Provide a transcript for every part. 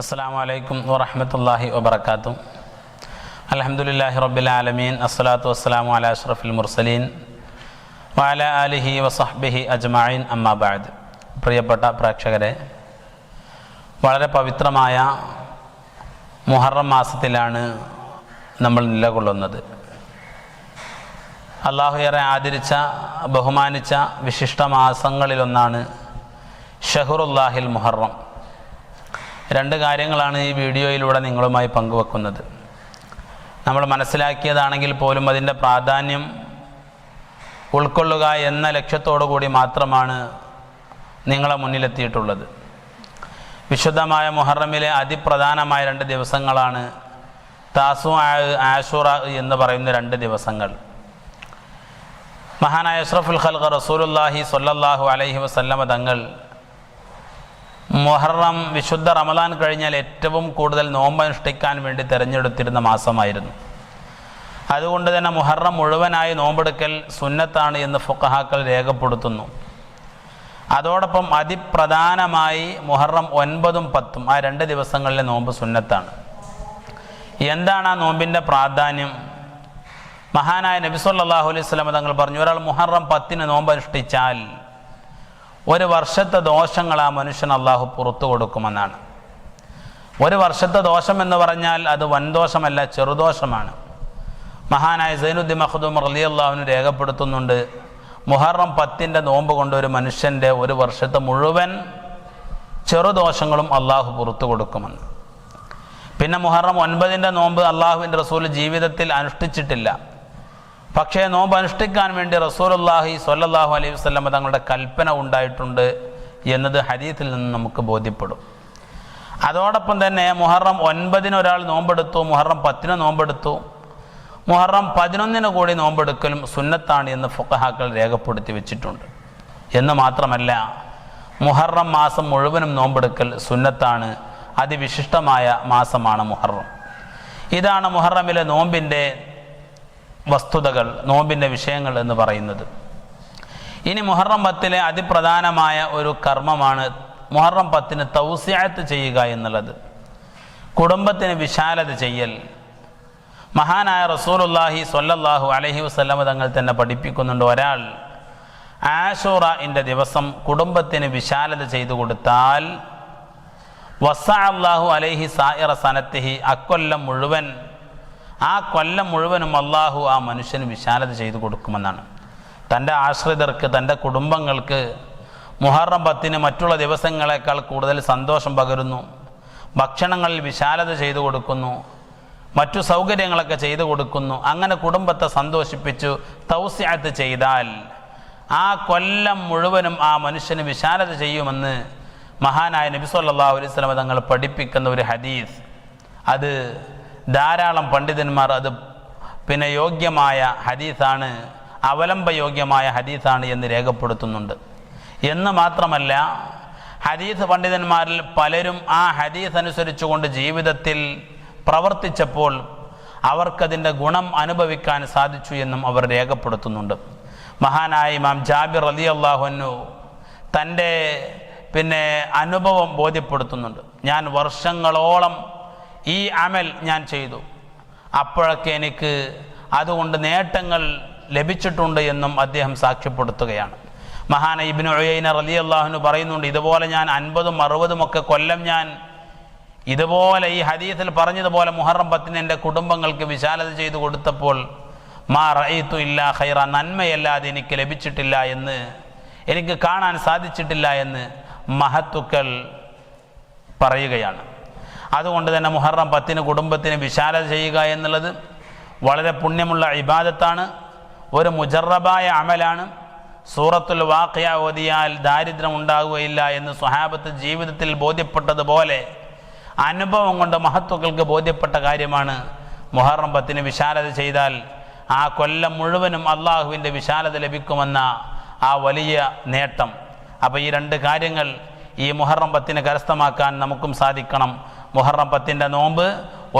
അസ്സാം വലൈക്കും വറഹമത്തല്ലാഹി വബർക്കാത്തു അലഹമുല്ലാഹി റബ്ബിലാലമീൻ അസ്സലാത്തു വസ്സലാമു അല അഷ്റഫുൽ മുർസലീൻ. വാല അലിഹി വസഹ്ബിഹി അജ്മായിൻ അമ്മാബാദ് പ്രിയപ്പെട്ട പ്രേക്ഷകരെ വളരെ പവിത്രമായ മുഹറം മാസത്തിലാണ് നമ്മൾ നിലകൊള്ളുന്നത്. അള്ളാഹുയറെ ആദരിച്ച ബഹുമാനിച്ച വിശിഷ്ട മാസങ്ങളിലൊന്നാണ് ഷഹുറുല്ലാഹിൽ മുഹറം. രണ്ട് കാര്യങ്ങളാണ് ഈ വീഡിയോയിലൂടെ നിങ്ങളുമായി പങ്കുവെക്കുന്നത്. നമ്മൾ മനസ്സിലാക്കിയതാണെങ്കിൽ പോലും അതിന്റെ പ്രാധാന്യം ഉൾക്കൊള്ളുക എന്ന ലക്ഷ്യത്തോടു കൂടി മാത്രമാണ് നിങ്ങളെ മുന്നിലെത്തിയിട്ടുള്ളത്. വിശുദ്ധമായ മുഹറമിലെ അതിപ്രധാനമായ രണ്ട് ദിവസങ്ങളാണ് താസു ആഷുറ എന്ന് പറയുന്ന രണ്ട് ദിവസങ്ങൾ. മഹാനായ അഷ്റഫുൽ ഖൽഖ റസൂലുല്ലാഹി സ്വല്ലല്ലാഹു അലൈഹി വസല്ലമ തങ്ങൾ മുഹറം വിശുദ്ധ റമദാൻ കഴിഞ്ഞാൽ ഏറ്റവും കൂടുതൽ നോമ്പ് അനുഷ്ഠിക്കാൻ വേണ്ടി തിരഞ്ഞെടുത്തിരുന്ന മാസമായിരുന്നു. അതുകൊണ്ട് തന്നെ മുഹറം മുഴുവനായി നോമ്പെടുക്കൽ സുന്നത്താണ് എന്ന് ഫുക്കഹാക്കൾ രേഖപ്പെടുത്തുന്നു. അതോടൊപ്പം അതിപ്രധാനമായി മുഹറം ഒൻപതും പത്തും ആ രണ്ട് ദിവസങ്ങളിലെ നോമ്പ് സുന്നത്താണ്. എന്താണ് ആ നോമ്പിന്റെ പ്രാധാന്യം? മഹാനായ നബിസ്വല്ലാഹു അലൈഹി സ്വലം തങ്ങൾ പറഞ്ഞു ഒരാൾ മുഹറം പത്തിന് നോമ്പ് അനുഷ്ഠിച്ചാൽ ഒരു വർഷത്തെ ദോഷങ്ങൾ ആ മനുഷ്യൻ അള്ളാഹു പുറത്തു കൊടുക്കുമെന്നാണ്. ഒരു വർഷത്തെ ദോഷം എന്ന് പറഞ്ഞാൽ അത് വൻദോഷമല്ല ചെറുദോഷമാണ്. മഹാനായ സൈനുദ്ദീൻ മഹദൂം റലി അള്ളാഹുവിന് രേഖപ്പെടുത്തുന്നുണ്ട് മുഹറം പത്തിന്റെ നോമ്പ് കൊണ്ട് ഒരു മനുഷ്യന്റെ ഒരു വർഷത്തെ മുഴുവൻ ചെറുദോഷങ്ങളും അള്ളാഹു പുറത്തു കൊടുക്കുമെന്ന്. പിന്നെ മുഹറം ഒൻപതിന്റെ നോമ്പ് അള്ളാഹുവിന്റെ റസൂൽ ജീവിതത്തിൽ അനുഷ്ഠിച്ചിട്ടില്ല. പക്ഷേ നോമ്പ് അനുഷ്ഠിക്കാൻ വേണ്ടി റസൂലുല്ലാഹി സ്വല്ലല്ലാഹു അലൈഹി വസ്ലമ തങ്ങളുടെ കൽപ്പന ഉണ്ടായിട്ടുണ്ട് എന്നത് ഹരീത്തിൽ നിന്ന് നമുക്ക് ബോധ്യപ്പെടും. അതോടൊപ്പം തന്നെ മുഹറം ഒൻപതിന് ഒരാൾ നോമ്പെടുത്തു മുഹറം പത്തിന് നോമ്പെടുത്തു മുഹറം പതിനൊന്നിന് കൂടി നോമ്പെടുക്കലും സുന്നത്താണ് എന്ന് ഫുക്കഹാക്കൾ രേഖപ്പെടുത്തി വെച്ചിട്ടുണ്ട്. എന്ന് മാത്രമല്ല മുഹറം മാസം മുഴുവനും നോമ്പെടുക്കൽ സുന്നത്താണ് അതിവിശിഷ്ടമായ മാസമാണ് മുഹറം. ഇതാണ് മുഹറമിലെ നോമ്പിന്റെ വസ്തുതകൾ നോമ്പിന്റെ വിഷയങ്ങൾ എന്ന് പറയുന്നത്. ഇനി മുഹറം പത്തിലെ അതിപ്രധാനമായ ഒരു കർമ്മമാണ് മുഹറം പത്തിന് തൗസ്യാത്ത് ചെയ്യുക എന്നുള്ളത്. കുടുംബത്തിന് വിശാലത ചെയ്യൽ. മഹാനായ റസൂലുല്ലാഹി സൊല്ലാഹു അലഹി വസ്ലമ തങ്ങൾ തന്നെ പഠിപ്പിക്കുന്നുണ്ട് ഒരാൾ ആഷൂറന്റെ ദിവസം കുടുംബത്തിന് വിശാലത ചെയ്തു കൊടുത്താൽ വസ അള്ളാഹു അലൈഹി സായിറ സനത്തിഹി അക്കൊല്ലം മുഴുവൻ ആ കൊല്ലം മുഴുവനും അള്ളാഹു ആ മനുഷ്യന് വിശാലത ചെയ്തു കൊടുക്കുമെന്നാണ്. തന്റെ ആശ്രിതർക്ക് തന്റെ കുടുംബങ്ങൾക്ക് മുഹറം പത്തിന് മറ്റുള്ള ദിവസങ്ങളെക്കാൾ കൂടുതൽ സന്തോഷം പകരുന്നു. ഭക്ഷണങ്ങളിൽ വിശാലത ചെയ്തു കൊടുക്കുന്നു. മറ്റു സൗകര്യങ്ങളൊക്കെ ചെയ്തു കൊടുക്കുന്നു. അങ്ങനെ കുടുംബത്തെ സന്തോഷിപ്പിച്ചു തൗസ്യാത്ത് ചെയ്താൽ ആ കൊല്ലം മുഴുവനും ആ മനുഷ്യന് വിശാലത ചെയ്യുമെന്ന് മഹാനായ നബി സല്ലല്ലാഹു അലൈഹി തങ്ങൾ പഠിപ്പിക്കുന്ന ഒരു ഹദീസ്. അത് ധാരാളം പണ്ഡിതന്മാർ അത് പിന്നെ യോഗ്യമായ ഹദീസാണ് അവലംബയോഗ്യമായ ഹദീസാണ് എന്ന് രേഖപ്പെടുത്തുന്നുണ്ട്. എന്ന് മാത്രമല്ല ഹദീസ് പണ്ഡിതന്മാരിൽ പലരും ആ ഹദീസ് അനുസരിച്ചുകൊണ്ട് ജീവിതത്തിൽ പ്രവർത്തിച്ചപ്പോൾ അവർക്കതിന്റെ ഗുണം അനുഭവിക്കാൻ സാധിച്ചു എന്നും അവർ രേഖപ്പെടുത്തുന്നുണ്ട്. മഹാനായ ഇമാം ജാബിർ അലി അള്ളാഹുനു തന്റെ പിന്നെ അനുഭവം ബോധ്യപ്പെടുത്തുന്നുണ്ട്. ഞാൻ വർഷങ്ങളോളം ഈ അമൽ ഞാൻ ചെയ്തു. അപ്പോഴൊക്കെ എനിക്ക് അതുകൊണ്ട് നേട്ടങ്ങൾ ലഭിച്ചിട്ടുണ്ട് എന്നും അദ്ദേഹം സാക്ഷ്യപ്പെടുത്തുകയാണ്. മഹാന ഇബിന് ഒയ്യന റലി അള്ളാഹുന് പറയുന്നുണ്ട് ഇതുപോലെ ഞാൻ അൻപതും അറുപതും ഒക്കെ കൊല്ലം ഞാൻ ഇതുപോലെ ഈ ഹദീസിൽ പറഞ്ഞതുപോലെ മുഹറം പത്തിന് എന്റെ കുടുംബങ്ങൾക്ക് വിശാലത ചെയ്തു കൊടുത്തപ്പോൾ മാ റയിത്തു ഇല്ല ഹൈറ നന്മയല്ലാതെ എനിക്ക് ലഭിച്ചിട്ടില്ല എന്ന് എനിക്ക് കാണാൻ സാധിച്ചിട്ടില്ല എന്ന് മഹത്തുക്കൾ പറയുകയാണ്. അതുകൊണ്ട് തന്നെ മുഹറം പത്തിന് കുടുംബത്തിന് വിശാലത ചെയ്യുക എന്നുള്ളത് വളരെ പുണ്യമുള്ള ഇബാദത്താണ്. ഒരു മുജറബായ അമലാണ്. സൂറത്തുൽ വാഖിയ ഓതിയാൽ ദാരിദ്ര്യം ഉണ്ടാകുകയില്ല എന്ന് സ്വഹാബത്ത് ജീവിതത്തിൽ ബോധ്യപ്പെട്ടതുപോലെ അനുഭവം കൊണ്ട് മഹത്വക്കൾക്ക് ബോധ്യപ്പെട്ട കാര്യമാണ് മുഹറം പത്തിന് വിശാലത ചെയ്താൽ ആ കൊല്ലം മുഴുവനും അള്ളാഹുവിന്റെ വിശാലത ലഭിക്കുമെന്ന ആ വലിയ നേട്ടം. അപ്പോൾ ഈ രണ്ട് കാര്യങ്ങൾ ഈ മുഹറം പത്തിന് കരസ്ഥമാക്കാൻ നമുക്കും സാധിക്കണം. മുഹറം പത്തിന്റെ നോമ്പ്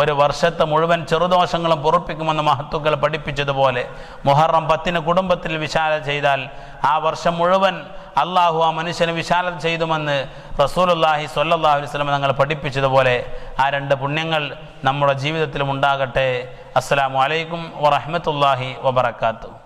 ഒരു വർഷത്തെ മുഴുവൻ ചെറുദോഷങ്ങളും പൊറപ്പിക്കുമെന്ന് മഹത്തുക്കൾ പഠിപ്പിച്ചതുപോലെ മുഹറം പത്തിന് കുടുംബത്തിൽ വിശാല ചെയ്താൽ ആ വർഷം മുഴുവൻ അള്ളാഹു ആ മനുഷ്യന് വിശാലം ചെയ്തുമെന്ന് റസൂലുല്ലാഹി സൊല്ലാഹു അലൈഹി വസല്ലം തങ്ങൾ പഠിപ്പിച്ചതുപോലെ ആ രണ്ട് പുണ്യങ്ങൾ നമ്മുടെ ജീവിതത്തിലും ഉണ്ടാകട്ടെ. അസ്സലാമു അലൈക്കും വറഹ്മത്തുള്ളാഹി വബറകാതുഹു